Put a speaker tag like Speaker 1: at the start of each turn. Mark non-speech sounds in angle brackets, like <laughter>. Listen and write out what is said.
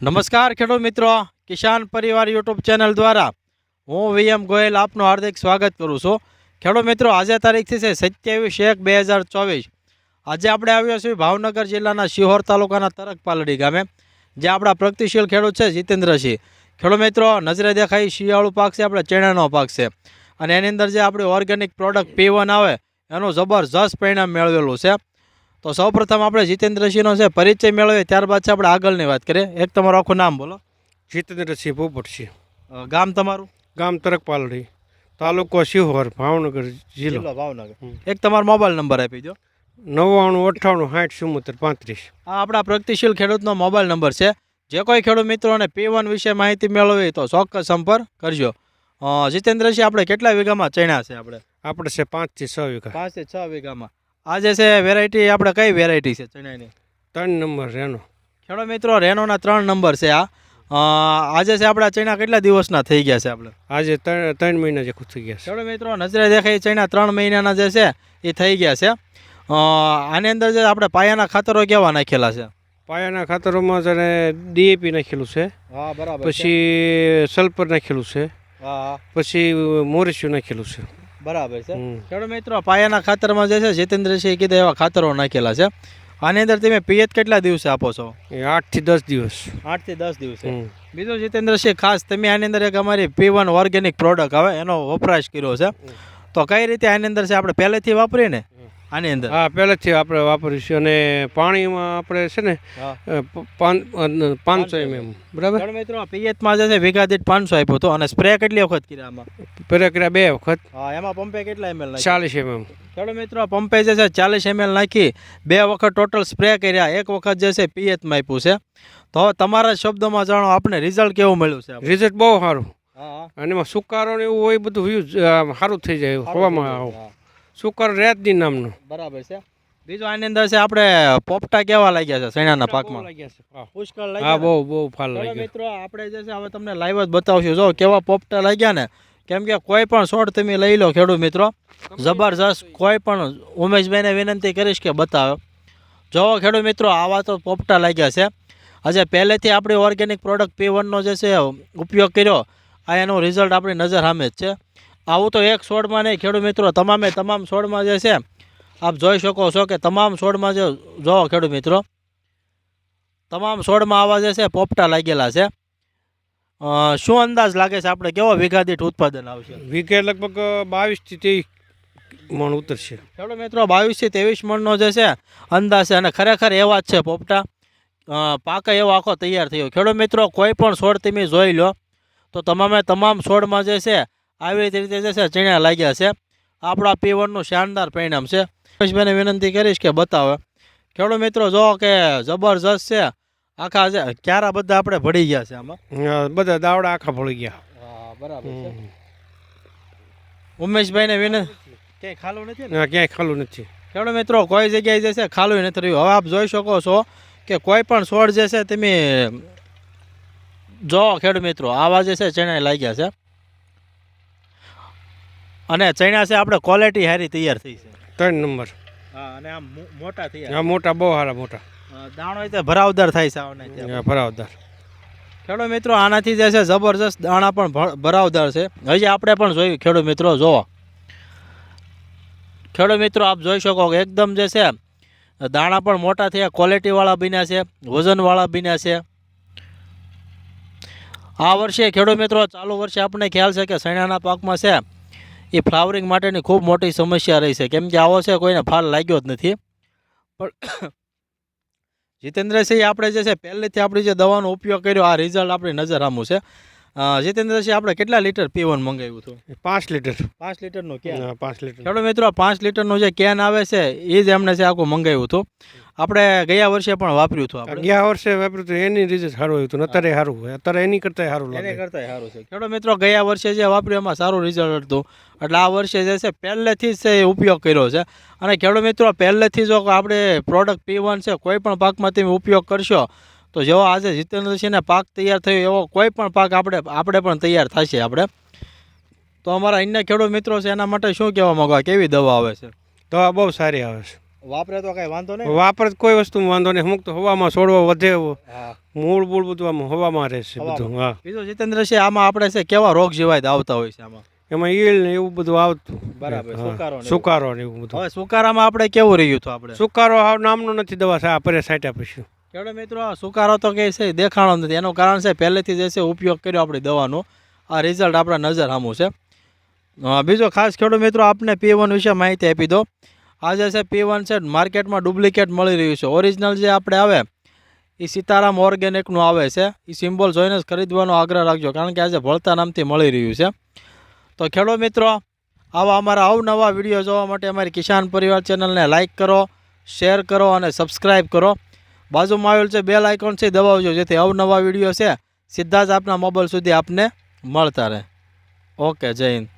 Speaker 1: નમસ્કાર ખેડૂત મિત્રો, કિસાન પરિવાર યુટ્યુબ ચેનલ દ્વારા હું વીએમ ગોયલ આપનું હાર્દિક સ્વાગત કરું છું. ખેડૂત મિત્રો, આજે તારીખથી છે સત્યાવીસ એક બે હજાર ચોવીસ. આજે આપણે આવ્યા છીએ ભાવનગર જિલ્લાના શિહોર તાલુકાના તરકપાલડી ગામે જે આપણા પ્રગતિશીલ ખેડૂત છે જીતેન્દ્રસિંહ. ખેડૂત મિત્રો, નજરે દેખાય શિયાળુ પાક છે, આપણે ચણાનો પાક છે. અને એની અંદર જે આપણી ઓર્ગેનિક પ્રોડક્ટ પી વન આવે, એનું જબરજસ્ત પરિણામ મેળવેલું છે. તો સૌપ્રથમ આપણે જીતેન્દ્રસિંહનો છે પરિચય મેળવીએ ત્યારબાદ છે આપણે આગળની વાત કરીએ. એક તમારું આખું નામ બોલો.
Speaker 2: જીતેન્દ્રસિંહ પોપટસિંહ
Speaker 1: અ, ગામ તમારું?
Speaker 2: ગામ તરકપાલડી તાલુકો શિહોર ભાવનગર જિલ્લો.
Speaker 1: ભાવનગર. એક તમારો મોબાઈલ નંબર આપી દો.
Speaker 2: નવ્વાણું અઠ્ઠાણું સાઠ ચુમ્મોતેર પાંત્રીસ.
Speaker 1: આ આપણા પ્રગતિશીલ ખેડૂતનો મોબાઈલ નંબર છે. જે કોઈ ખેડૂત મિત્રોને પી વન વિશે માહિતી મેળવવી તો ચોક્કસ સંપર્ક કરજો. જીતેન્દ્રસિંહ આપણે કેટલા વીઘામાં ચણ્યા છે આપણે?
Speaker 2: આપણે છે પાંચથી છ વીઘા.
Speaker 1: પાંચથી છ વીઘામાં. આ જે છે વેરાયટી આપણે કઈ વેરાયટી છે ચણાની?
Speaker 2: ત્રણ નંબર રેનો.
Speaker 1: ખેડો મિત્રો રેનોના ત્રણ નંબર છે આ. આજે છે આપણા ચણા કેટલા દિવસના થઈ ગયા છે આપણે?
Speaker 2: આજે ત્રણ ત્રણ મહિના જેવું થઈ ગયા છે.
Speaker 1: મિત્રો નજરે દેખાય ચણા ત્રણ મહિનાના જે છે એ થઈ ગયા છે. આની અંદર જે આપણે પાયાના ખાતરો કેવા નાખેલા છે?
Speaker 2: પાયાના ખાતરોમાં જયારે ડીએપી નાખેલું છે.
Speaker 1: હા બરાબર
Speaker 2: પછી સલ્ફર નાખેલું છે.
Speaker 1: હા
Speaker 2: પછી મોરેશિયું નાખેલું છે.
Speaker 1: બરાબર છે. ખેડૂત મિત્રો પાયાના ખાતરમાં જે છે જીતેન્દ્રસિંહ કીધા એવા ખાતરો નાખેલા છે. આની અંદર તમે પિયત કેટલા દિવસે આપો છો?
Speaker 2: એ આઠથી દસ દિવસ.
Speaker 1: આઠથી દસ દિવસે. બીજું જીતેન્દ્રસિંહ ખાસ તમે આની અંદર એક અમારી પી વન ઓર્ગેનિક પ્રોડક્ટ આવે એનો વપરાશ કર્યો છે. તો કઈ રીતે આની અંદર છે આપણે પહેલેથી વાપરીએ ને? આની અંદર?
Speaker 2: હા પહેલેથી આપણે વાપરીશું અને પાણીમાં આપણે છે ને પાંચસો એમએમ બરાબર?
Speaker 1: મિત્રો પિયતમાં જે છે વીઘા દીઠ પાંચસો આપ્યો હતો અને સ્પ્રે કેટલી વખત કર્યા આમાં?
Speaker 2: સ્પ્રે કર્યા બે વખત.
Speaker 1: હા એમાં પંપે કેટલા એમએલ
Speaker 2: ચાલીસ એમએમ
Speaker 1: ચાલો મિત્રો પંપે જે છે ચાલીસ એમએલ નાખી બે વખત ટોટલ સ્પ્રે કર્યા એક વખત જે છે પિયતમાં આપ્યું છે. તો તમારા શબ્દોમાં જાણો આપણે રિઝલ્ટ કેવું મળ્યું છે?
Speaker 2: રિઝલ્ટ બહુ સારું. અને એમાં સુકારો ને એવું હોય બધું વ્યૂઝ સારું થઈ જાય હવામાં આવું. સુકારો રહેત નામનું નામનો.
Speaker 1: બરાબર છે. બીજું આની અંદર છે આપણે પોપટા કેવા લાગ્યા છે સૈણાના પાકમાં?
Speaker 2: હા.
Speaker 1: પુષ્કળ
Speaker 2: હા
Speaker 1: લાગ્યા
Speaker 2: બહુ બહુ ફાલ લાગ્યો.
Speaker 1: મિત્રો આપણે જે છે હવે તમને લાઈવ જ બતાવશું. જો કેવા પોપટા લાગ્યા ને? કેમ કે કોઈ પણ શોટ તમે લઈ લો ખેડૂત મિત્રો. જબરજસ્ત કોઈ પણ ઉમેશભાઈને વિનંતી કરીશ કે બતાવો. જો ખેડૂત મિત્રો આવા તો પોપટા લાગ્યા છે. આજે પહેલેથી આપણી ઓર્ગેનિક પ્રોડક્ટ પી વનનો જે છે ઉપયોગ કર્યો આ એનું રિઝલ્ટ આપણી નજર સામે જ છે. આવું તો એક છોડમાં નહીં ખેડૂત મિત્રો તમામે તમામ છોડમાં જે છે આપ જોઈ શકો છો કે તમામ છોડમાં જે જોવો ખેડૂત મિત્રો તમામ છોડમાં આવા જે છે પોપટા લાગેલા છે. શું અંદાજ લાગે છે આપણે કેવો વીઘા દીઠ ઉત્પાદન આવશે?
Speaker 2: વીઘે લગભગ બાવીસથી ત્રેવીસ મણ ઉતરશે.
Speaker 1: ખેડૂત મિત્રો બાવીસથી ત્રેવીસ મણનો જે છે અંદાજ છે અને ખરેખર એવા જ છે પોપટા. પાકે એવો આખો તૈયાર થયો. ખેડૂત મિત્રો કોઈ પણ છોડ તમે જોઈ લો તો તમામે તમામ છોડમાં જે છે આવી રીતે જે છે ચીણા લાગ્યા છે. આપણા પીવણનું શાનદાર પરિણામ છે. રમેશભાઈને વિનંતી કરીશ કે બતાવે. ખેડૂત મિત્રો જો કે જબરજસ્ત છે. આખા છે ક્યારા બધા આપણે ભળી ગયા છે આમાં.
Speaker 2: બધા દાવડા આખા ભળી ગયા.
Speaker 1: બરાબર ઉમેશભાઈને વિનંતી. ક્યાંય ખાલું નથી
Speaker 2: ક્યાંય ખાલું નથી.
Speaker 1: ખેડૂત મિત્રો કોઈ જગ્યાએ જે છે ખાલું નથી રહ્યું. હવે આપ જોઈ શકો છો કે કોઈ પણ છોડ જે છે તમે જો ખેડૂત મિત્રો આવા જે છે ચણા લાગ્યા છે. અને ચૈણા છે આપણે ક્વોલિટી સારી તૈયાર થઈ છે.
Speaker 2: ત્રણ નંબર.
Speaker 1: હા અને આમ મોટા થયા.
Speaker 2: આ મોટા બહુ સારા મોટા.
Speaker 1: દાણો તે ભરાવદાર થાય છે આવને
Speaker 2: ભરાવદાર.
Speaker 1: ખેડૂત મિત્રો આનાથી જે છે જબરજસ્ત દાણા પણ ભરાવદાર છે. હજી આપણે પણ જોયું ખેડૂત મિત્રો જોવો. ખેડૂત મિત્રો આપ જોઈ શકો કે એકદમ જે છે દાણા પણ મોટા થયા ક્વોલિટીવાળા બન્યા છે વજનવાળા બન્યા છે. આ વર્ષે ખેડૂત મિત્રો ચાલુ વર્ષે આપણને ખ્યાલ છે કે સૈણાના પાકમાં છે એ ફ્લાવરિંગ માટેની ખૂબ મોટી સમસ્યા રહી છે. કેમ કે આવો છે કોઈને ફાલ લાગ્યો જ નથી. પણ <coughs> જીતેન્દ્રસિંહ આપણે જે છે પહેલેથી આપણી જે દવાનો ઉપયોગ કર્યો આ રિઝલ્ટ આપણી નજર આમું છે. જીતેન્દ્રસિંહ આપણે કેટલા લીટર પીવન મંગાવ્યું હતું?
Speaker 2: પાંચ લીટર.
Speaker 1: પાંચ લીટરનું કેન
Speaker 2: પાંચ લીટર.
Speaker 1: ખેડૂત મિત્રો પાંચ લીટરનું જે કેન આવે છે એ જ એમને છે આખું મંગાવ્યું હતું. આપણે ગયા વર્ષે પણ વાપર્યું હતું આપણે.
Speaker 2: ગયા વર્ષે વાપર્યું હતું એની રિઝલ્ટ સારું આવ્યું હતું અત્યારે સારું હોય. અત્યારે એની કરતા સારું લાગે.
Speaker 1: કરતા સારું છે. ખેડૂત મિત્રો ગયા વર્ષે જે વાપર્યું એમાં સારું રિઝલ્ટ હતું. એટલે આ વર્ષે જે છે પહેલેથી જ છે એ ઉપયોગ કર્યો છે. અને ખેડૂત મિત્રો પહેલેથી જો આપણે પ્રોડક્ટ પી વન છે કોઈ પણ પાકમાં તમે ઉપયોગ કરશો તો જેવો આજે જીતેન્દ્રસિંહને પાક તૈયાર થયો એવો કોઈ પણ પાક આપણે આપણે પણ તૈયાર થશે આપણે. તો અમારા અન્ય ખેડૂત મિત્રો છે એના માટે શું કહેવા માંગવા કેવી દવા આવે છે?
Speaker 2: દવા બહુ સારી આવે છે.
Speaker 1: વાપરે તો કઈ વાંધો નહીં
Speaker 2: વાપર કોઈ વસ્તુ વાંધો નહીં. અમુક તો હવામાં છોડવા વધે
Speaker 1: એવો.
Speaker 2: મૂળ મૂળ બધું આમ હવામાં રહેશે બધું હા.
Speaker 1: બીજું જીતેન્દ્ર છે આમાં આપણે છે કેવા રોગ જીવાય આવતા હોય છે આમાં?
Speaker 2: એમાં ઈલ ને એવું બધું આવતું.
Speaker 1: બરાબર, સુકારો ને એવું.
Speaker 2: બધું.
Speaker 1: હવે સુકારામાં આપણે કેવું રહ્યું હતું આપણે?
Speaker 2: સુકારો આવ નામનો નથી દવા આ પરે સાટ્યા પછી
Speaker 1: ખેડૂત મિત્રો આ સુકારો તો કે છે દેખાણો નથી. એનું કારણ છે પહેલેથી જે છે ઉપયોગ કર્યો આપણી દવાનો. આ રિઝલ્ટ આપણા નજર સામું છે. બીજો ખાસ ખેડૂત મિત્રો આપને પી વન વિશે માહિતી આપી દો. આ જે છે પી વન છે, માર્કેટમાં ડુપ્લિકેટ મળી રહ્યું છે. ઓરિજિનલ જે આપણે આવે, એ સીતારામ ઓર્ગેનિકનું આવે છે. એ સિમ્બોલ જોઈને જ ખરીદવાનો આગ્રહ રાખજો, કારણ કે આજે ભળતા નામથી મળી રહ્યું છે. તો ખેડૂત મિત્રો, આવા અમારા અવનવા વીડિયો જોવા માટે અમારી કિસાન પરિવાર ચેનલને લાઇક કરો શેર કરો અને સબસ્ક્રાઇબ કરો. બાજુમાં આવેલ છે બેલ આઇકોન છે દબાવજો, જેથી અવનવા વીડિયો છે, સીધા જ આપના મોબાઈલ સુધી આપને મળતા રહે. ઓકે જય હિન્દ.